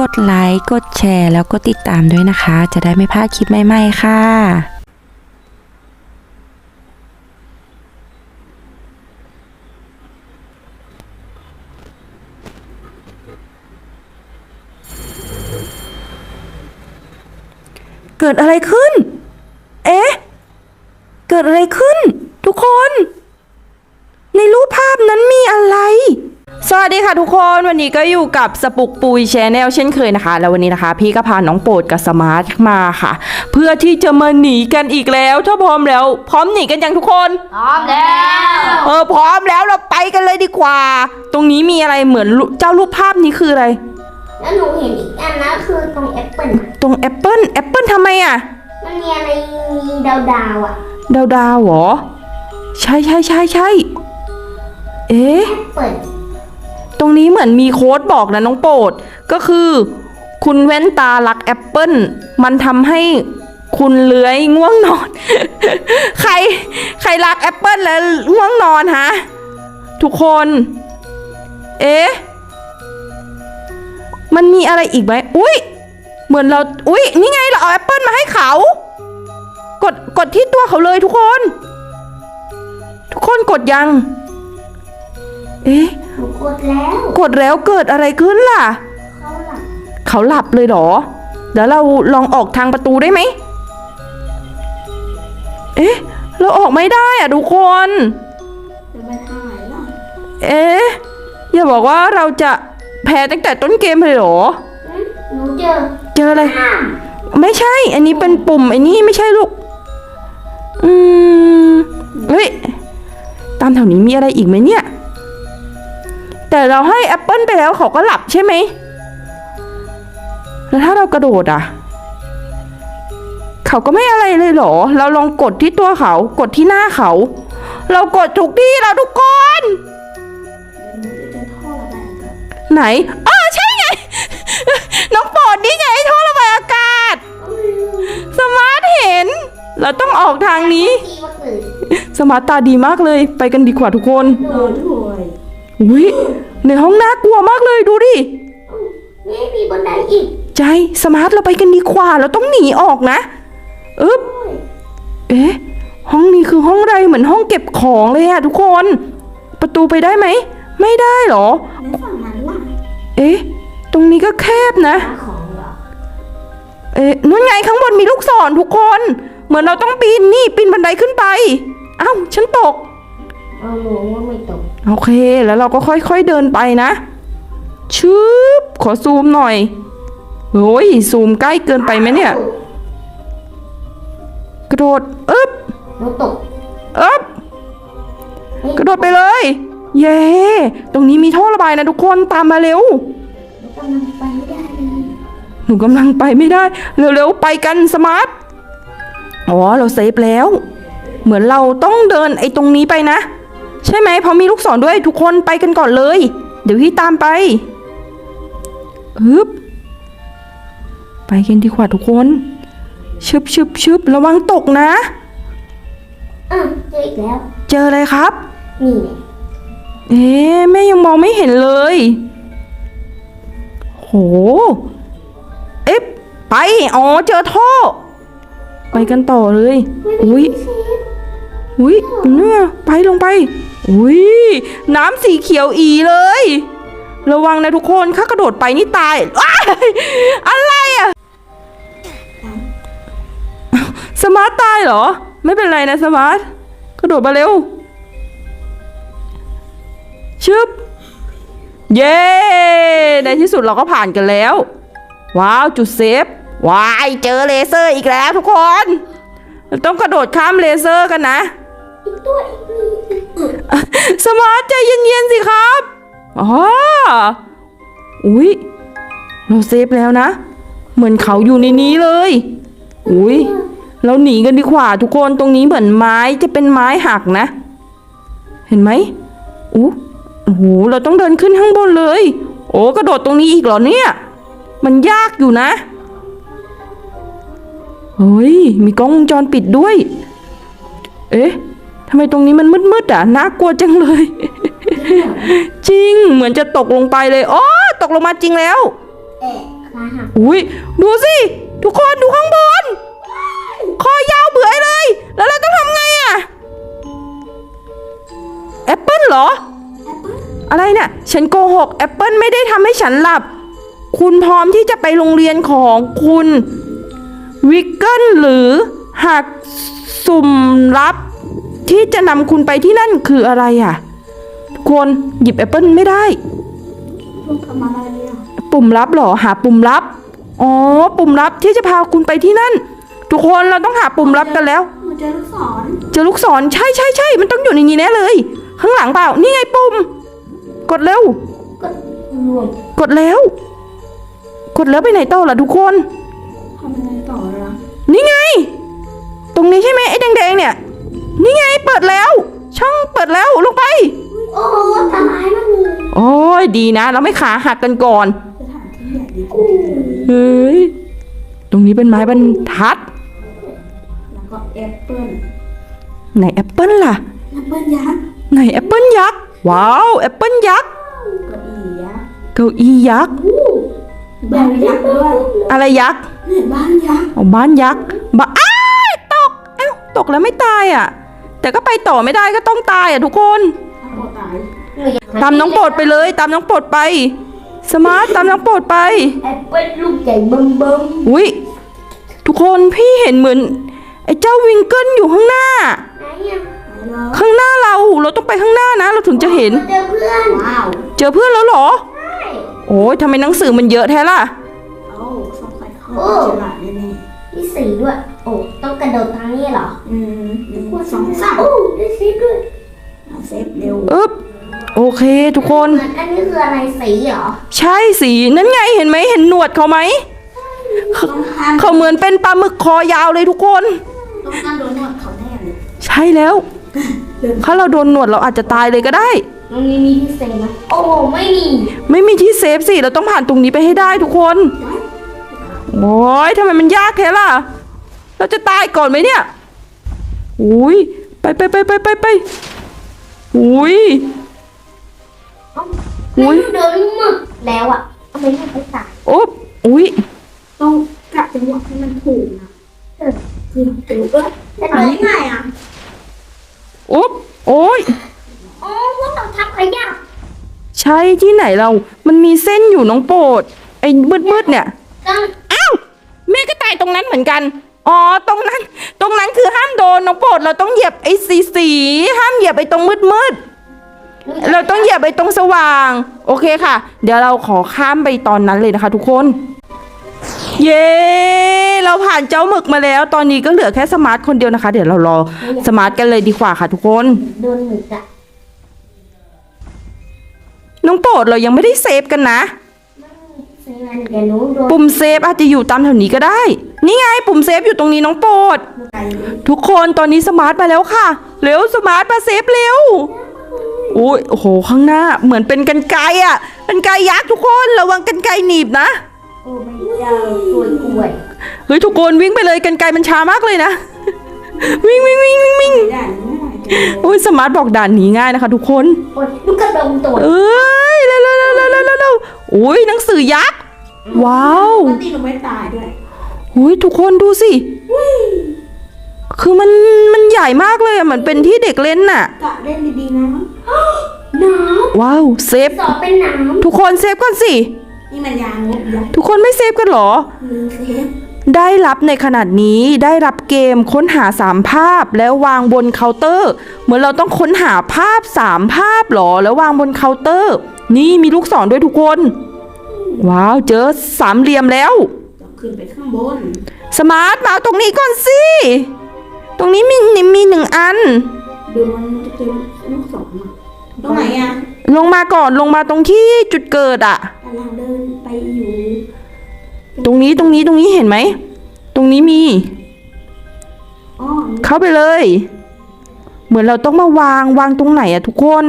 กดไลค์ กดแชร์ แล้วก็ติดตามด้วยนะคะ จะได้ไม่พลาดคลิปใหม่ๆค่ะเกิดอะไรขึ้น เอ๊ะ เกิดอะไรขึ้น ทุกคน ในรูปภาพนั้นมีอะไร สวัสดีค่ะทุกคนวันนี้ก็อยู่กับสปุกปุยแชนแนลเช่นเคยนะคะ แล้ววันนี้นะคะ พี่ก็พาน้องโปรดกับสมาร์ทมาค่ะ เพื่อที่จะมาหนีกันอีกแล้ว ถ้าพร้อมแล้ว พร้อมหนีกันยังทุกคน พร้อมแล้วเออพร้อมแล้วเราไปกันเลยดีกว่า ตรงนี้มีอะไรเหมือนรูเจ้ารูปภาพนี้คืออะไร แล้วหนูเห็นอีกอันนะคือตรงแอปเปิลอะตรงแอปเปิลแอปเปิลทำไมอะมันมีอะไรมีดาวดาวๆอะดาวดาวๆเหรอ ใช่ใช่ใช่ใช่เอ๊ะ แอปเปิล ตรงนี้เหมือนมีโค้ดบอกนะน้องโปรด ก็คือคุณแว่นตารักแอปเปิลมันทำให้คุณเลื้อยง่วงนอน ใครใครรักแอปเปิลแล้วง่วงนอนฮะ ทุกคน เอ๊ะ มันมีอะไรอีกไหม อุ้ยเหมือนเรา อุ้ยนี่ไงเราเอาแอปเปิลมาให้เขา กดกดที่ตัวเขาเลยทุกคน ทุกคนกดยัง เอ๊ะหนูกดแล้วกดแล้วเกิดอะไรขึ้นล่ะ เขาหลับเขาหลับเลยเหรอ เดี๋ยวเราลองออกทางประตูได้ไหม เอ๊ะ เราออกไม่ได้อะทุกคน จะไปทางไหนล่ะเอ๊ะ อย่าบอกว่าเราจะแพ้ตั้งแต่ต้นเกมเลยเหรอ อืมหนูเจอเจออะไร ห้ามไม่ใช่ อันนี้เป็นปุ่มไอ้นี่ไม่ใช่ลูก อืม เฮ้ย ตามแถวนี้มีอะไรอีกไหมเนี่ย แต่เราให้แอปเปิลไปแล้วเขาก็หลับใช่ไหม แล้วถ้าเรากระโดดอะ เขาก็ไม่อะไรเลยเหรอ เราลองกดที่ตัวเขา กดที่หน้าเขา เรากดถูกที่แล้วทุกคนหนูจะเจอท่อระบายอากาศไหนอ๋อใช่ไง น้องโปรดนี่ไงท่อระบายอากาศ สมาร์ทเห็น เราต้องออกทางนี้ตีมาเกิดสมาร์ทตาดีมากเลย ไปกันดีกว่าทุกคนโดนด้วยวิ ในห้องน่ากลัวมากเลยดูดินี่มีบันไดอีก ใจสมาร์ทเราไปกันดีกว่าเราต้องหนีออกนะอึ๊บเอ๊ะห้องนี้คือห้องอะไรเหมือนห้องเก็บของเลยอะทุกคน ประตูไปได้ไหม ไม่ได้เหรอในฝั่งนั้นล่ะเอ๊ะตรงนี้ก็แคบนะ หาของเหรอเอ๊ะนู่นไงข้างบนมีลูกศรทุกคน เหมือนเราต้องปีนนี่ปีนบันไดขึ้นไป เอ้าฉันตก เอาหนูว่าไม่ตก โอเค แล้วเราก็ค่อยๆเดินไปนะ ชึบ ขอซูมหน่อยโอ้ยซูมใกล้เกินไปไหมเนี่ย กระโดดอึ๊บหนูตกอึ๊บเฮ้ยกระโดดไปเลย เย้ตรงนี้มีท่อระบายนะทุกคนตามมาเร็วหนูกำลังไปไม่ได้เลยหนูกำลังไปไม่ได้ เร็วๆไปกันสมาร์ทอ๋อเราเซฟแล้ว เหมือนเราต้องเดินไอ้ตรงนี้ไปนะ ใช่ไหมเพราะมีลูกศรด้วยทุกคนไปกันก่อนเลย เดี๋ยวพี่ตามไปฮึบไปกันดีกว่าทุกคนชึบชึบชึบระวังตกนะ อะเจออีกแล้ว เจออะไรครับ นี่ไงเอ๊ะแม่ยังมองไม่เห็นเลย โห เอ๊ะไป อ๋อ เจอท่อ ไปกันต่อเลย อุ้ยเซฟ อุ้ยเนี่ยไปลงไป อุ้ยน้ำสีเขียวอีเลย ระวังนะทุกคนข้ากระโดดไปนี่ตาย อะไรอะสมาร์ตตายเหรอ ไม่เป็นไรนะสมาร์ตกระโดดมาเร็ว ชึบ เย้ในที่สุดเราก็ผ่านกันแล้ว ว้าวจุดเซฟว้ายเจอเลเซอร์อีกแล้วทุกคน ต้องกระโดดข้ามเลเซอร์กันนะ อีกตัวอีกนี่อีกสมาร์ทใจเย็นๆสิครับอ๋ออุ้ยเราเซฟแล้วนะ เหมือนเขาอยู่ในนี้เลย อุ้ยเราหนีกันดีกว่าทุกคนตรงนี้เหมือนไม้จะเป็นไม้หักนะ เห็นไหมอู้โอ้โหเราต้องเดินขึ้นข้างบนเลย โอ้กระโดดตรงนี้อีกเหรอเนี่ย มันยากอยู่นะเฮ้ยมีกล้องวงจรปิดด้วย เอ๊ะ ทำไมตรงนี้มันมืดๆอะน่ากลัวจังเลย จริงเหมือนจะตกลงไปเลยโอ้ตกลงมาจริงแล้วเอ๊ะอุ้ยดูสิทุกคนดูข้างบน คอยาวเบื่อเลย แล้วเราต้องทำไงอะแอปเปิลเหรอ อะไรเนี่ยฉันโกหกแอปเปิลไม่ได้ทำให้ฉันหลับ คุณพร้อมที่จะไปโรงเรียนของคุณวิกเกิลหรือหากสุ่มลับ ที่จะนำคุณไปที่นั่นคืออะไรอะทุกคนหยิบแอปเปิลไม่ได้ ต้องทำอะไรเนี่ยปุ่มลับเหรอหาปุ่มลับอ๋อปุ่มลับที่จะพาคุณไปที่นั่น ทุกคนเราต้องหาปุ่มลับกันแล้ว มันเจอลูกศรเจอลูกศรใช่ใช่ใช่มันต้องอยู่ในนี้แน่เลย ข้างหลังเปล่านี่ไงปุ่ม กดเร็ว ก็รวมกดแล้ว กดแล้วไปไหนต่อล่ะทุกคน ทำอะไรต่อละนี่ไง ตรงนี้ใช่ไหมไอ้แดงๆเนี่ย นี่ไงเปิดแล้ว ช่องเปิดแล้วลงไป โอ้ตาไม้มันมีโอ้ยดีนะ เราไม่ขาหักกันก่อนสถานที่ใหญ่ดีกูเฮ้ยตรงนี้เป็นไม้บรรทัดแล้วก็แอปเปิ้ลไหนแอปเปิลล่ะ แอปเปิ้ลยักษ์ไหนแอปเปิลยักษ์ว้าวแอปเปิลยักษ์เก้าอี้ยักษ์เก้าอี้ยักษ์บ้านยักษ์ด้วยอะไรยักษ์เนี่ยบ้านยักษ์ เอาบ้านยักษ์บ้าอ้ายตกเอ้าตกแล้วไม่ตายอะ แต่ก็ไปต่อไม่ได้ก็ต้องตายอะทุกคนถ้าโคตายตามน้องโปรดไปเลย ตามน้องโปรดไป สมาร์ทตามน้องโปรดไป แอปเปิ้ลลูกใหญ่เบิ่มเบิ่มอุ้ยทุกคนพี่เห็นเหมือนไอ้เจ้าวิงเกิลอยู่ข้างหน้า ไหนอะเหรอข้างหน้าเราเราต้องไปข้างหน้านะ เราถึงจะเห็น เจอเพื่อนว้าวเจอเพื่อนแล้วเหรอ ใช่โอ้ยทำไมหนังสือมันเยอะแท้ล่ะโอ้สงสัยเขาฉลาดแน่ๆ มีสีด้วย โอ้ต้องกระโดดทางนี้เหรออืมหนึ่งสองสามโอ้ได้เซฟด้วยเซฟเร็วอึ๊บโอเคทุกคน เหมือนอันนี้คืออะไรสีเหรอใช่สีนั่นไงเห็นไหมเห็นหนวดเขาไหม ต้องห้ามเขาเหมือนเป็นปลาหมึกคอยาวเลยทุกคน ต้องห้ามโดนหนวดเขาแน่เลยใช่แล้วถ้าเราโดนหนวดเราอาจจะตายเลยก็ได้ ตรงนี้มีที่เซฟไหมโอ้ไม่มีไม่มีที่เซฟสิเราต้องผ่านตรงนี้ไปให้ได้ทุกคน โอ้ยทำไมมันยากแค่ล่ะ เราจะตายก่อนไหมเนี่ยอุ้ยไปไปไปไปไปไปอุ้ยอุ๊ยแล้วโดนหมึกแล้วอะทำไมไม่ไปตายโอ๊บอุ้ยต้องกะจังหวะให้มันถูกนะเออคือถูกด้วยจะโดนง่ายอะโอ๊บโอ้ยอ๋อพวกเราทับขยะใช่ที่ไหนเรา มันมีเส้นอยู่น้องโปรดไอ้มืดๆเนี่ย ต้องอ้าวแม่ ก็ตายตรงนั้นเหมือนกัน อ๋อ ตรงนั้น ตรงนั้นคือห้ามโดนน้องโปรดเราต้องเหยียบไอ้สีสีๆห้ามเหยียบไอ้ตรงมืดมืดๆเราต้องเหยียบไอ้ตรงสว่าง โอเคค่ะ เดี๋ยวเราขอข้ามไปตอนนั้นเลยนะคะ ทุกคน เย้ เราผ่านเจ้าหมึกมาแล้ว ตอนนี้ก็เหลือแค่สมาร์ทคนเดียวนะคะ เดี๋ยวเรารอสมาร์ทกันเลยดีกว่าค่ะ ทุกคน โดนหมึกอะน้องโปรดเรายังไม่ได้เซฟกันนะ ปุ่มเซฟอาจจะอยู่ตามแถวนี้ก็ได้ นี่ไง ปุ่มเซฟอยู่ตรงนี้น้องโปรดไปเลยทุกคนตอนนี้สมาร์ทมาแล้วค่ะ เร็วสมาร์ทมาเซฟเร็วอุ้ยโอ้โห ข้างหน้าเหมือนเป็นกันไกรอะกันไกรยักษ์ทุกคนระวังกันไกรหนีบนะโอ้ไม่เจ้าสวยกล้วยเฮ้ยทุกคนวิ่งไปเลยกันไกรมันช้ามากเลยนะ วิ่งวิ่งวิ่งวิ่งวิ่ง ด่านนี้ง่ายจังเลยโอ้ยสมาร์ทบอกด่านหนีง่ายนะคะ ทุกคนโอ้ยลูกกระดงตัวเอ้ยเร็วเร็วเร็วเร็วเร็วเร็วเร็วโอ้ยหนังสือยักษ์ว้าวปกติหนูไม่ตายด้วยโอ้ยทุกคนดูสิคือมันมันใหญ่มากเลยอะเหมือนเป็นที่เด็กเล่นน่ะกะเล่นดีๆนะน้ว้าวเซฟำสอบเป็นน้ทุกคนเซฟก่อนสิำนี่มันยางลบยักษ์ทุกคนไม่เซฟกันเหรอมือเซฟ ได้รับในขนาดนี้ได้รับเกมค้นหาสามภาพแล้ววางบนเคาน์เตอร์ เหมือนเราต้องค้นหาภาพสามภาพเหรอ แล้ววางบนเคาน์เตอร์ นี่มีลูกศรด้วยทุกคน ว้าวเจอสามเหลี่ยมแล้วจะขึ้นไปข้างบน สมาร์ทมาเอาตรงนี้ก่อนสิ ตรงนี้มีมีหนึ่งอันดูมันจะเป็นลูกศรอะตรงไหนอะลงมาก่อนลงมาตรงที่จุดเกิดอะกำลังเดินไปอยู่ ตรงนี้ตรงนี้ตรงนี้เห็นไหม ตรงนี้มี อ๋อเข้าไปเลย เหมือนเราต้องมาวางวางตรงไหนอะทุกคน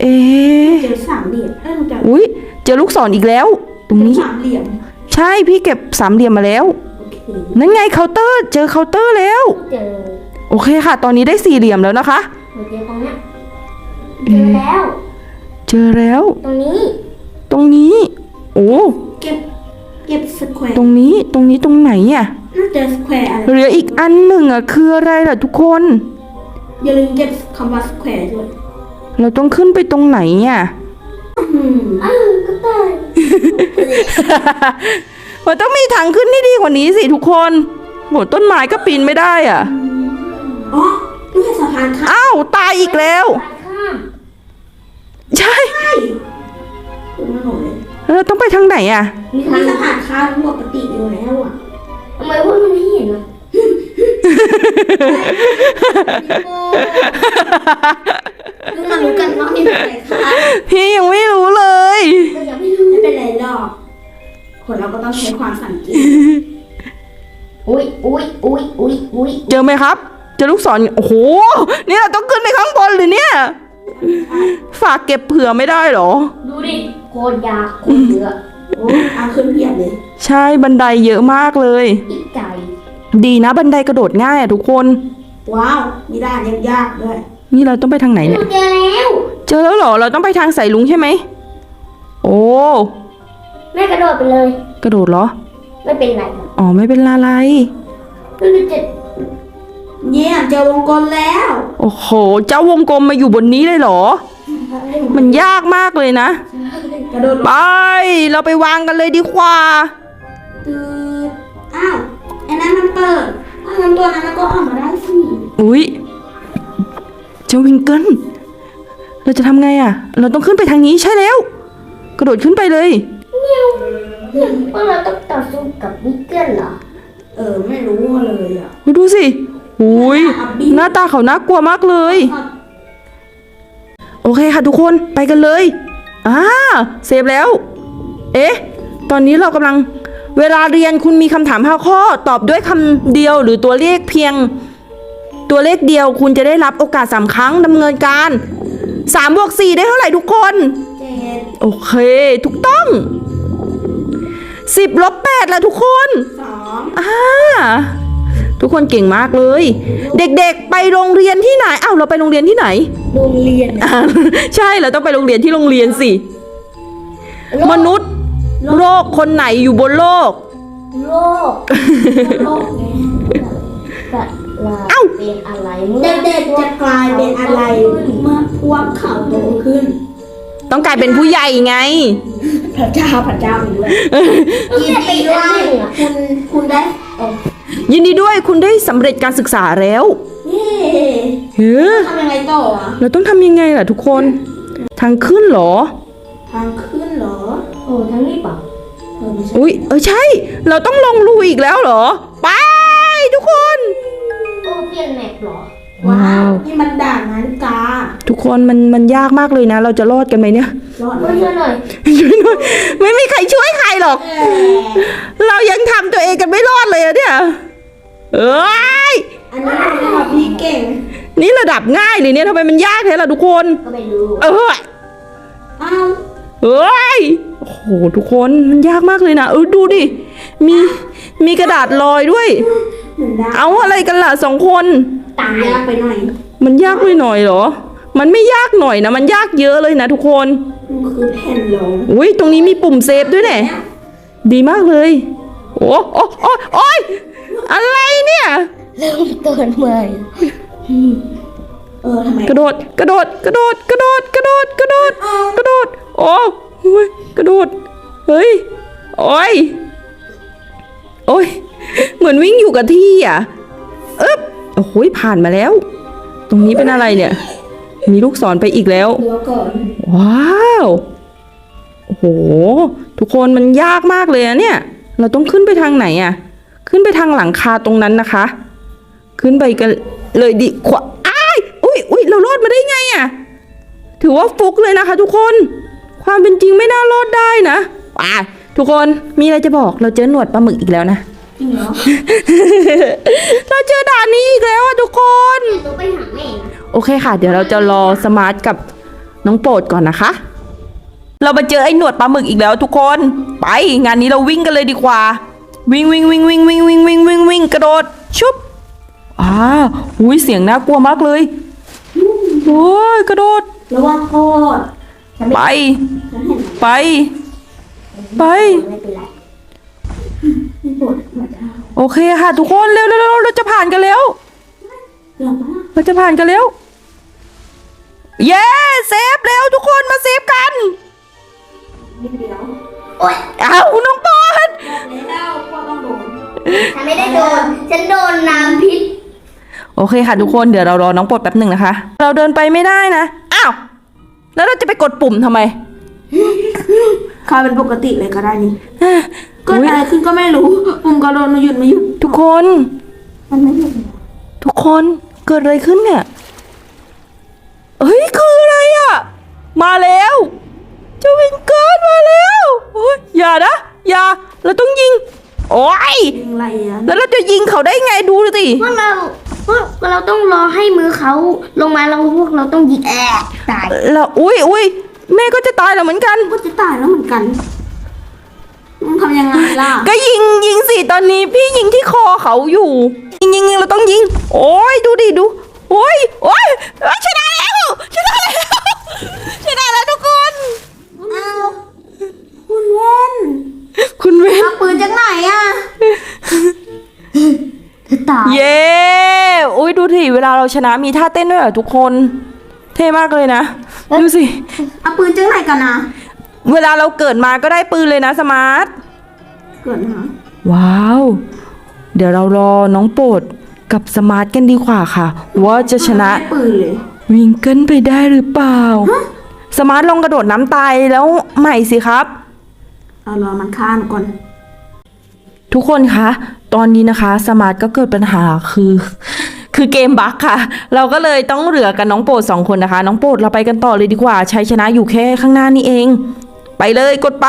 เอ๊ะเจอสามเหลี่ยมเอ้ยมันจะอุ้ยเจอลูกศรอีกแล้ว ตรงนี้ สามเหลี่ยมใช่พี่เก็บสามเหลี่ยมมาแล้ว โอเคนั่นไงเคาน์เตอร์ เจอเคาน์เตอร์แล้ว เจอโอเคค่ะ ตอนนี้ได้สี่เหลี่ยมแล้วนะคะหัวเจอตรงเนี้ยเจอแล้ว เจอแล้ว ตรงนี้ตรงนี้ โอ้ตเก็บ เก็บสแควร์ตรงนี้ตรงนี้ตรงไหนอะน่าจะสแควร์อะไรเหลืออีกอันหนึ่งอะคืออะไรล่ะทุกคน อย่าลืมเก็บคำว่าสแควร์ด้วยเราต้องขึ้นไปตรงไหนอะอืมอ้าวก็ได้มันต้องมีทางขึ้นที่ดีกว่านี้สิทุกคนโหต้นไม้ก็ปีนไม่ได้อะอ๋อนี่คือสะพานข้ามอ้าวตายอีกแล้ว ข้ามใช่ คุณไม่บ อกเลยแล้วเราต้องไปทางไหนอะ มีสะพานข้ามปกติอยู่แล้วอะทำไมว่ามันไม่เห็นอะคือมารู้กันว่ามีอะไรค่ะพี่ยังไม่รู้เลยก็ยังไม่รู้ไม่เป็นไรหรอกคนเราก็ต้องใช้ความสังเกตอุ้ยอุ้ยอุ้ยอุ้ยอุ้ยเจอไหมครับเจอลูกศรโอ้โหนี่เราต้องขึ้นไปข้างบนหรือเนี่ย ฝากเก็บเผื่อไม่ได้เหรอ ดูดิ โคตรยากโคตรเยอะโอ้อาขึ้นเพียบเลยใช่บันไดเยอะมากเลย อีกไก่ดีนะบันไดกระโดดง่ายอะทุกคน ว้าวมีด้านยากๆด้วยนี่เราต้องไปทางไหนหเนี่นูยเจอแล้วเจอแล้วเหรอ เราต้องไปทางสายลุงใช่ไหม โอ้ แม่กระโดดไปเลย กระโดดเหรอ ไม่เป็นไรหรอกอ๋อไม่เป็นอะไรไม่รู้จะเนี่ยเจอวงกลมแล้ว โอ้โห เจ้าวงกลมมาอยู่บนนี้เลยเหรอ มันยากมากเลยนะ กระโดดลงไป เราไปวางกันเลยดีกว่า ตืดอ้าวไอ้นั้นมันเปิดอ้าวงั้นตัวนั้นมันก็ออกมาได้สิอุ๊ย เจ้าวิงเกิลเราจะทำไงอะเราต้องขึ้นไปทางนี้ใช่แล้ว กระโดดขึ้นไปเลย พวกเราต้องต่อสู้กับวิกเกิลเหรอ เออ ไม่รู้เลยอะ ดูสิ อุ้ยหน้าตาเขาน่ากลัวมากเลย โอเคค่ะทุกคนไปกันเลยอ่าเซฟแล้ว เอ๊ะ ตอนนี้เรากำลังเวลาเรียนคุณมีคำถามห้าข้อ ตอบด้วยคำเดียวหรือตัวเลขเพียง ตัวเลขเดียวคุณจะได้รับโอกาสสามครั้งดำเนินการ3บวก4ได้เท่าไหร่ทุกคนเจ็ดโอเค ถูกต้อง 10ลบ8ละทุกคนสองอ่า ทุกคนเก่งมากเลย เด็กๆ ไปโรงเรียนที่ไหนอ้าวเราไปโรงเรียนที่ไหน โรงเรียนอ่าใช่เราต้องไปโรงเรียนที่โรงเรียนสิ มนุษย์โรคคนไหนอยู่บนโลกโลกโลกไงกะลาเอ้าเป็นอะไรเมื่อเด็กๆจะกลายเป็นอะไรเมื่อพวกเขาโตขึ้น ต้องกลายเป็นผู้ใหญ่ไงพระเจ้าพระเจ้ามีด้วยยินดีด้วยอะคุณคุณได้เออ ยินดีด้วยคุณได้สำเร็จการศึกษาแล้วเย้เฮ้อทำยังไงต่ออะเราต้องทำยังไงล่ะทุกคน ทางขึ้นเหรอ ทางขึ้นเหรอ โอ้ทั้งนี้เปล่าเออไม่ใช่อุ้ยเออใช่ เราต้องลงรูอีกแล้วเหรอ ไปทุกคน โอ้เปลี่ยนแมปเหรอ ว้าว นี่มันด่านนาฬิกาทุกคนมันมันยากมากเลยนะ เราจะรอดกันไหมเนี่ย รอดไหมช่วยช่วยหน่อย ช่วยหน่อยไม่มีใครช่วยใครหรอก เออเรา ยังทำตัวเองกันไม่รอดเลยอะเนี่ยเอ้ยอันนี้คือระดับพี่เก่ง นี่ระดับง่ายเลยเนี่ยทำไมมันยากแท้ล่ะทุกคน ก็ไม่รู้เอออ้าวเอ้ยโอ้โหทุกคนมันยากมากเลยนะเออดูดิมีมีกระดาษลอยด้วยเหมือนได้เอาอะไรกันล่ะสองคนต่างยากไปหน่อยมันยากไปหน่อยเหรอ มันไม่ยากหน่อยนะมันยากเยอะเลยนะทุกคน มันคือแผ่นรองอุ้ยตรงนี้มีปุ่มเซฟด้วยเนี่ยดีมากเลย โอ้โอ้โอ้โอ้ยอะไรเนี่ย เริ่มต้นใหม่เออทำไมกระโดด กระโดด กระโดด กระโดด กระโดด กระโดด กระโดด โอ้โอ้ยกระโดด เฮ้ย โอ้ย โอ้ย เหมือนวิ่งอยู่กับที่อะอึ๊บโอ้โหผ่านมาแล้ว ตรงนี้เป็นอะไรเนี่ย มีลูกศรไปอีกแล้ว เดี๋ยวก่อนว้าว โอ้โห ทุกคนมันยากมากเลยอะเนี่ย เราต้องขึ้นไปทางไหนอะขึ้นไปทางหลังคาตรงนั้นนะคะ ขึ้นไปกันเลยดีกว่าอ้ายอุ้ยอุ้ยเรารอดมาได้ไงอะถือว่าฟุกเลยนะคะ ทุกคน ความเป็นจริงไม่น่ารอดได้นะอะทุกคนมีอะไรจะบอกเราเจอหนวดปลาหมึกอีกแล้วนะจริงเหรอเราเจอด่านนี้อีกแล้วอะทุกคน หนูไปหาแม่นะโอเคค่ะ เดี๋ยวเราจะรอสมาร์ทกับน้องโปรดก่อนนะคะ เรามาเจอไอ้หนวดปลาหมึกอีกแล้วทุกคน ไป งานนี้เราวิ่งกันเลยดีกว่า วิ่งวิ่งวิ่งวิ่งวิ่งวิ่งวิ่งวิ่งวิ่งกระโดดชุบอ่าอุ้ยเสียงน่ากลัวมากเลยโอ้ยกระโดดแล้วว่าโคตรฉันไม่ไปฉันเห็นไปวไปไม่เป็นไรไม่ปวดหัวเท้าโอเคค่ะทุกคนเร็วเร็วเร็วเราจะผ่านกันแล้วหลับมาเราจะผ่านกันแล้ว เย้เซฟเร็วทุกคนมาเซฟกัน นิดเดียวโอ๊ยเอาน้องปอนแล้วพ่อต้องโดนฉันไม่ได้โดน ฉันโดนน้ำพิษ โอเคค่ะทุกคนเดี๋ยวเรารอน้องปลดแป๊บหนึ่งนะคะ เราเดินไปไม่ได้นะ อ้าว แล้วเราจะไปกดปุ่มทำไมคอยเป็นปกติเลยก็ได้นี่เอ้ยเกิดอุ๊ยอะไรขึ้นก็ไม่รู้ ปุ่มก็โดนมาหยุดมาหยุด ทุกคน มันไม่หยุด ทุกคนเกิดอะไรขึ้นเนี่ยเฮ้ยคืออะไรอะ มาแล้วเจ้าวิงเกิดมาแล้วโอ้ยอย่านะ อย่า เราต้องยิง โอ้ย ยิงไรอะแล้วเราจะยิงเขาได้ไงดูสิพวกเราพวกเราต้องรอให้มือเขาลงมาแล้วพวกเราต้องยิงแอกตายแล้วอุ้ยอุ้ยแม่ก็จะตายแล้วเหมือนกัน ก็จะตายแล้วเหมือนกันมึงทำยังไงล่ะ ก็ยิงยิงสิตอนนี้พี่ยิงที่คอเขาอยู่ ยิงยิงยิงเราต้องยิง โอ้ยดูดิดู โอ้ยโอ้ยเอ้ยชนะแล้วชนะแล้วชนะแล้วทุกคน อ้าวคุณเว้น คุณเวน เอาปืนจากไหนอะ จะตาย เย้อุ้ยดูสิเวลาเรา ชนะมีท่าเต้นด้วยเหรอทุกคน เท่มากเลยนะ ดูสิ เอาปืนจากไหนกันนะเวลาเราเกิดมาก็ได้ปืนเลยนะสมาร์ท เกิดมาว้าว เดี๋ยวเรารอน้องโปรดกับสมาร์ทกันดีกว่าค่ะ ว่าจะชนะ ไม่ได้ปืนเลยวิ่งเกินไปได้หรือเปล่า สมาร์ทลองกระโดดน้ำตายแล้วใหม่สิครับ เอารอมันข้ามก่อน ทุกคนคะ ตอนนี้นะคะ สมาร์ทก็เกิดปัญหาคือ คือเกมบั๊กค่ะ เราก็เลยต้องเหลือกันน้องโปรดสองคนนะคะ น้องโปรดเราไปกันต่อเลยดีกว่าชัยชนะอยู่แค่ข้างหน้านี่เอง ไปเลยกดไป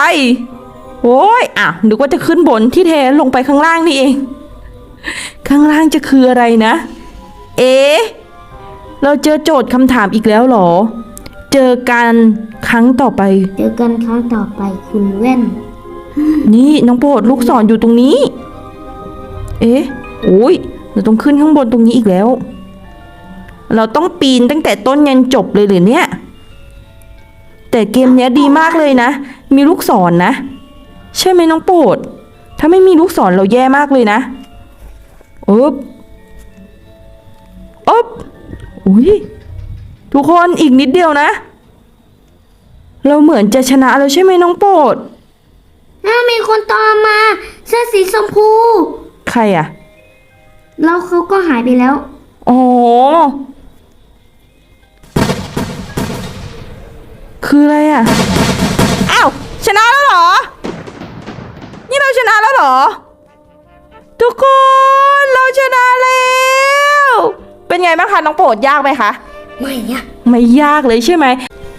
โอ้ยอะนึกว่าจะขึ้นบนที่แท้ลงไปข้างล่างนี่เอง ข้างล่างจะคืออะไรนะ เอ๊ะเราเจอโจทย์คำถามอีกแล้วเหรอ เจอกันครั้งต่อไป เจอกันครั้งต่อไปคุณแว่น นี่น้องโปรดลูกศรอยู่ตรงนี้ เอ๊ะโอ้ย เราต้องขึ้นข้างบนตรงนี้อีกแล้ว เราต้องปีนตั้งแต่ต้นยันจบเลยหรือเนี่ย แต่เกมเนี้ยดีมากเลยนะ มีลูกศรนะใช่ไหมน้องโปรด ถ้าไม่มีลูกศรเราแย่มากเลยนะอ๊บอ๊บอุ้ยทุกคนอีกนิดเดียวนะ เราเหมือนจะชนะแล้วใช่ไหมน้องโปรดอ้าวมีคนตามมาเสื้อสีชมพู ใครอะ แล้วเขาก็หายไปแล้วอ๋อคืออะไรอะ อ้าว ชนะแล้วเหรอ นี่เราชนะแล้วเหรอ ทุกคนเราชนะแล้ว เป็นไงบ้างคะน้องโปรดยากไหมคะ ไม่เนี่ยไม่ยากเลยใช่ไหม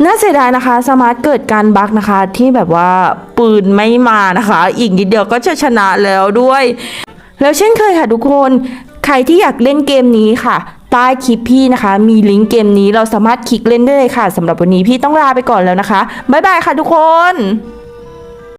น่าเสียดายนะคะ สมาร์ทเกิดการบั๊กนะคะ ที่แบบว่าปืนไม่มานะคะ อีกนิดเดียวก็จะชนะแล้วด้วย แล้วเช่นเคยค่ะทุกคน ใครที่อยากเล่นเกมนี้ค่ะ ใต้คลิปพี่นะคะ มีลิงก์เกมนี้เราสามารถคลิกเล่นได้เลยค่ะสำหรับวันนี้พี่ต้องลาไปก่อนแล้วนะคะ บ๊ายบายค่ะทุกคน